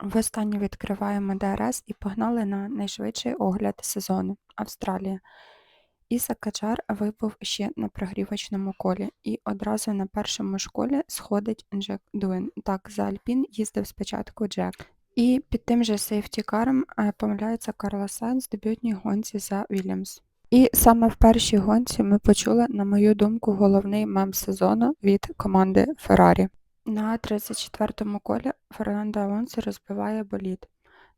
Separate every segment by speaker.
Speaker 1: Востаннє відкриваємо ДРС і погнали на найшвидший огляд сезону – Австралія. Іса Качар вибув ще на прогрівочному колі, і одразу на першому ж колі сходить Джек Дуен. Так, за Альпін їздив спочатку Джек. І під тим же сейфтікаром е, помиляється Карлос Сайнс в дебютній гонці за Вільямс. І саме в першій гонці ми почули, на мою думку, головний мем сезону від команди Феррарі. На 34-му колі Фернандо Алонсо розбиває болід.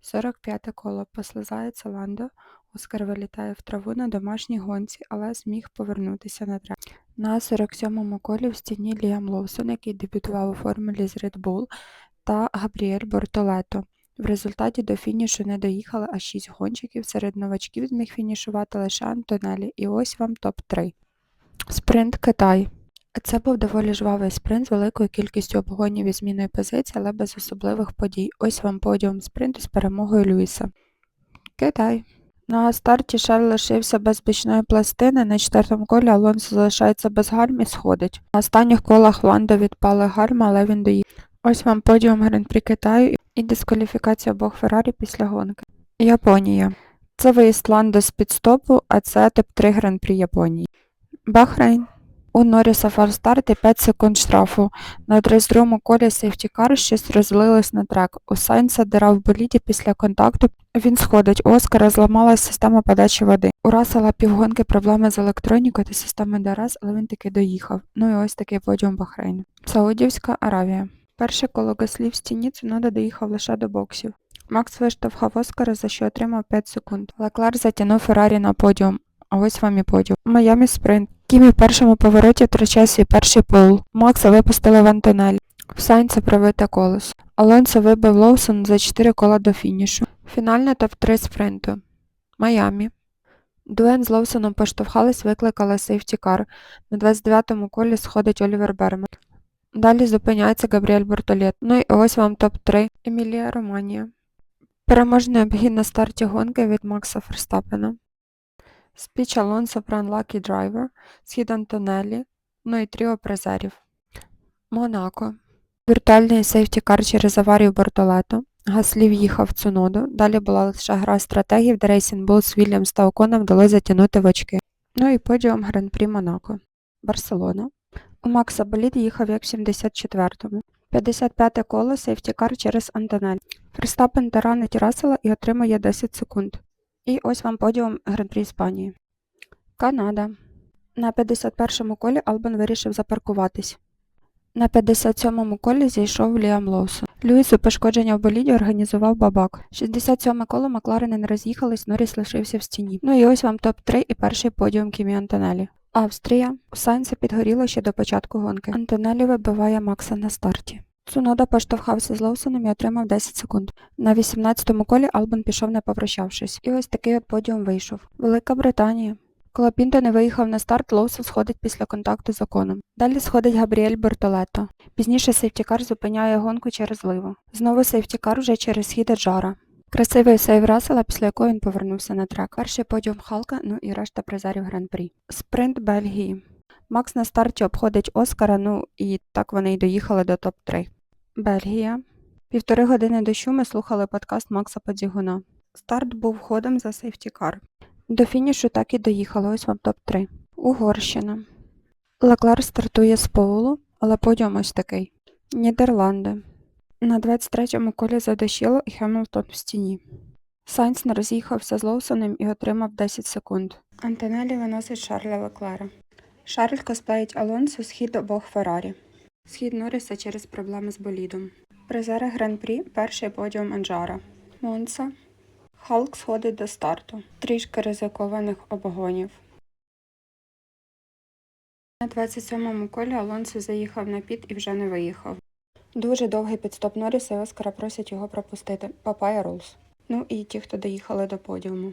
Speaker 1: 45-те коло послизається Ландо, Оскар вилітає в траву на домашній гонці, але зміг повернутися на трек. На 47-му колі в стіні Ліам Лоусон, який дебютував у формулі з Red Bull, та Габріель Бортолето. В результаті до фінішу не доїхали аж 6 гонщиків, серед новачків зміг фінішувати лише Антонелі, і ось вам топ-3. Спринт Китай. Це був доволі жвавий спринт з великою кількістю обгонів і зміною позицій, але без особливих подій. Ось вам подіум спринту з перемогою Люїса. Китай. На старті Шарль лишився без бічної пластини, на четвертому колі Алонсо залишається без гальм і сходить. На останніх колах Ландо відпали гальма, але він доїхав. Ось вам подіум Гран-прі Китаю і дискваліфікація обох Феррарі після гонки. Японія. Це виїзд Ландо з підстопу, а це топ-3 Гран-прі Японії. Бахрейн. У Норріса фарстарт і 5 секунд штрафу. На 32-му колі сейфтікар щось розлилось на трек. У Сайнса дира в боліді після контакту. Він сходить. У Оскара зламалась система подачі води. У Расела півгонки проблеми з електронікою та системою ДРС, але він таки доїхав. Ну і ось такий подіум Бахрейну. Саудівська Аравія. Перше коло Гаслі в стіні Цунода доїхав лише до боксів. Макс виштовхав Оскара, за що отримав 5 секунд. Леклер затягнув Феррарі на подіум. А ось вам і подіум. Майамі спринт. Кімі в першому повороті втрачає свій перший пол. Макса випустили в Антонелі. В Сайнса пробите колесо. Алонсо вибив Лоусон за 4 кола до фінішу. Фінальне топ-3 спринту. Майамі. Дуен з Лоусоном поштовхались, викликали сейфтікар. На 29-му колі сходить Олівер Берман. Далі зупиняється Габріель Бортолет. Ну і ось вам топ-3. Емілія Романія. Переможний обгін на старті гонки від Макса Ферстапена. Спіч Алонсо про Unlucky Driver, схід Антонелі, ну і тріо призерів. Монако. Віртуальний сейфтікар через аварію Бортолето. Гаслі в'їхав в Цуноду. Далі була лише гра стратегів, де Racing Bulls, Вільямс та Оконом вдалося затягнути в очки. Ну і подіум Гран-прі Монако. Барселона. У Макса Болід їхав як в 74-му. 55-те коло сейфтікар через Антонель. Ферстапен таранить Рассела і отримує 10 секунд. І ось вам подіум Гран-прі Іспанії. Канада. На 51-му колі Албан вирішив запаркуватись. На 57-му колі зійшов Ліам Лоусон. Льюісу пошкодження в боліді організував бабак. 67-ме коло Макларени не роз'їхались, Норріс лишився в стіні. Ну і ось вам топ-3 і перший подіум Кімі Антонелі. Австрія. У Сайнса підгоріло ще до початку гонки. Антонелі вибиває Макса на старті. Цунода поштовхався з Лоусоном і отримав 10 секунд. На 18-му колі Албан пішов не попрощавшись. І ось такий от подіум вийшов. Велика Британія. Коли Пінто не виїхав на старт, Лоусон сходить після контакту з оконом. Далі сходить Габріель Бортолето. Пізніше сейфтікар зупиняє гонку через ливу. Знову сейфтікар вже через схід Джара. Красивий сейв Рассела, після якого він повернувся на трек. Перший подіум Халка, ну і решта призерів Гран-прі. Спринт Бельгії. Макс на старті обходить Оскара, ну і так вони й доїхали до топ-3. Бельгія. Півтори години дощу ми слухали подкаст Макса Подзігуна. Старт був ходом за сейфтікар. До фінішу так і доїхали, ось вам топ-3. Угорщина. Леклер стартує з Поулу, але подіум ось такий. Нідерланди. На 23-му колі задощило і Хемілтон в стіні. Сайнс не роз'їхався з Лоусоном і отримав 10 секунд. Антонелі виносить Шарля Леклера. Шарль косплеїть Алонсо схід обох Феррарі. Схід Норріса через проблеми з болідом. Призери Гран-прі перший подіум Анджара. Монса. Халк сходить до старту. Трішки ризикованих обгонів. На 27-му колі Алонсо заїхав на піт і вже не виїхав. Дуже довгий підстоп Норріса і Оскара просять його пропустити. Папая Рулс. Ну і ті, хто доїхали до подіуму.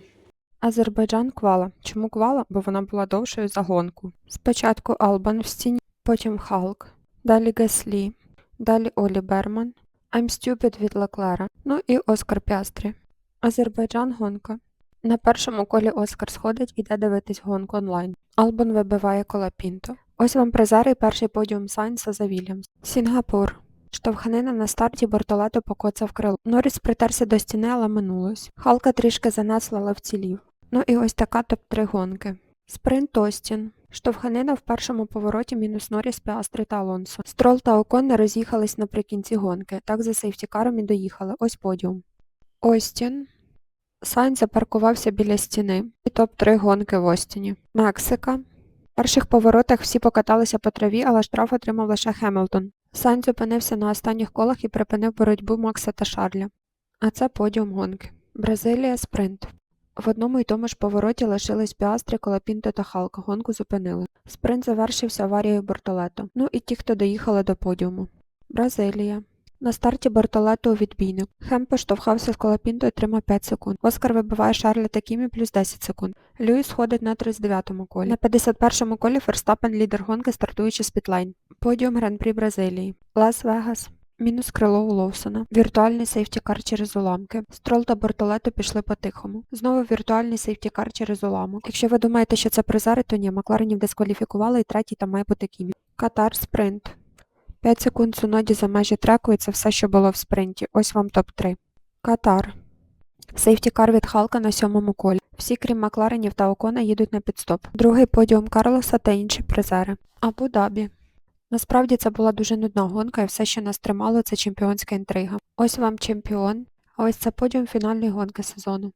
Speaker 1: Азербайджан квала. Чому квала? Бо вона була довшою за гонку. Спочатку Албан в стіні, потім Халк, далі Гаслі, далі Олі Берман, I'm Stupid від Леклера, ну і Оскар Пястрі. Азербайджан гонка. На першому колі Оскар сходить і йде дивитись гонку онлайн. Албан вибиває кола Пінто. Ось вам призер і перший подіум Сайнса за Вільямс. Сінгапур. Штовханина на старті Бортолето покоцав крило. Норріс притерся до стіни, але минулось. Халка трішки занесла, вцілів. Ну і ось така топ-3 гонки. Спринт Остін. Штовханина в першому повороті мінус Норріс, Піастри та Алонсо. Строл та Окон не роз'їхались наприкінці гонки. Так за сейфтікаром і доїхали. Ось подіум. Остін. Сайнz запаркувався біля стіни. І топ-3 гонки в Остіні. Мексика. В перших поворотах всі покаталися по траві, але штраф отримав лише Хемілтон. Сайнz опинився на останніх колах і припинив боротьбу Макса та Шарля. А це подіум гонки. Бразилія спринт. В одному й тому ж повороті лишились Піастри, Колопінто та Халка. Гонку зупинили. Спринт завершився аварією Бортолето. Ну і ті, хто доїхали до подіуму. Бразилія. На старті Бортолето у відбійник. Хем поштовхався з Колопінто і отримав 5 секунд. Оскар вибиває Шарля та Кімі плюс 10 секунд. Льюіс ходить на 39-му колі. На 51-му колі Ферстапен лідер гонки, стартуючи з підлайн. Подіум Гран-прі Бразилії. Лас-Вегас. Мінус крило у Лоусона. Віртуальний сейфтікар через уламки. Строл та Бортолето пішли по-тихому. Знову віртуальний сейфтікар через уламок. Якщо ви думаєте, що це призери, то ні, Макларенів дискваліфікували і третій там має бути Кімі. Катар спринт. 5 секунд Цуноді за межі треку і це все, що було в спринті. Ось вам топ-3. Катар. Сейфтікар від Халка на сьомому колі. Всі, крім Макларенів та Окона, їдуть на підстоп. Другий подіум Карлоса та інші призери. Абу-Дабі. Насправді це була дуже нудна гонка, і все, що нас тримало, це чемпіонська інтрига. Ось вам чемпіон, а ось це подіум фінальної гонки сезону.